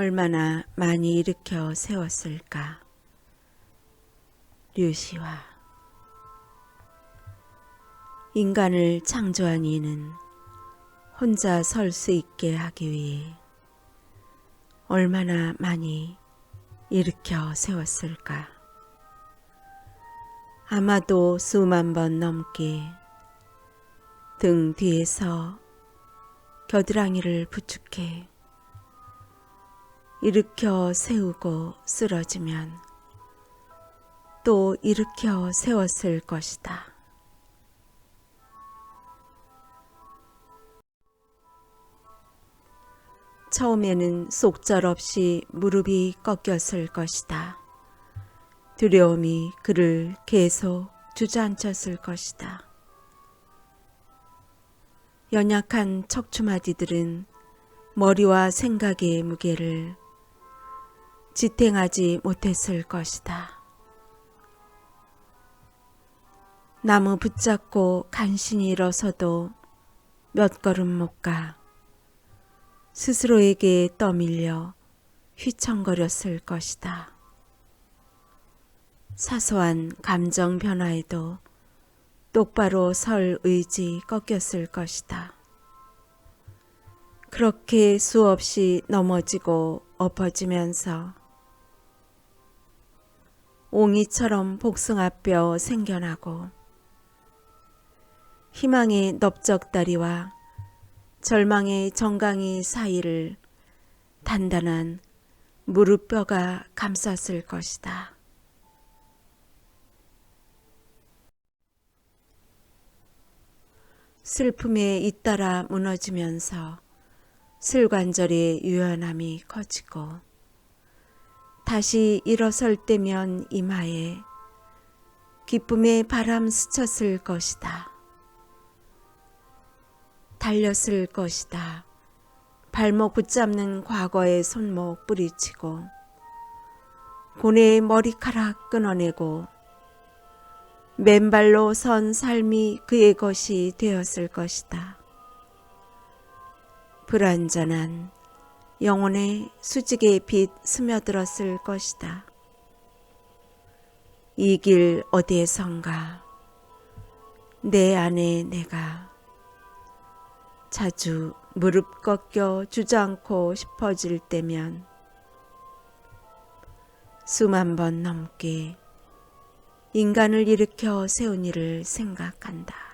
얼마나 많이 일으켜 세웠을까. 류시화 인간을 창조한 이는 혼자 설 수 있게 하기 위해 얼마나 많이 일으켜 세웠을까. 아마도 수만 번 넘게 등 뒤에서 겨드랑이를 부축해 일으켜 세우고 쓰러지면 또 일으켜 세웠을 것이다. 처음에는 속절없이 무릎이 꺾였을 것이다. 두려움이 그를 계속 주저앉혔을 것이다. 연약한 척추마디들은 머리와 생각의 무게를 지탱하지 못했을 것이다. 나무 붙잡고 간신히 일어서도 몇 걸음 못 가. 스스로에게 떠밀려 휘청거렸을 것이다. 사소한 감정 변화에도 똑바로 설 의지 꺾였을 것이다. 그렇게 수없이 넘어지고 엎어지면서 옹이처럼 복숭아뼈 생겨나고 희망의 넓적다리와 절망의 정강이 사이를 단단한 무릎뼈가 감쌌을 것이다. 슬픔에 잇따라 무너지면서 슬관절의 유연함이 커지고 다시 일어설 때면 이마에 기쁨의 바람 스쳤을 것이다. 달렸을 것이다. 발목 붙잡는 과거의 손목 뿌리치고 고뇌의 머리카락 끊어내고 맨발로 선 삶이 그의 것이 되었을 것이다. 불완전한 영혼의 수직의 빛 스며들었을 것이다. 이 길 어디에선가 내 안에 내가 자주 무릎 꺾여 주저앉고 싶어질 때면 수만 번 넘게 인간을 일으켜 세운 일을 생각한다.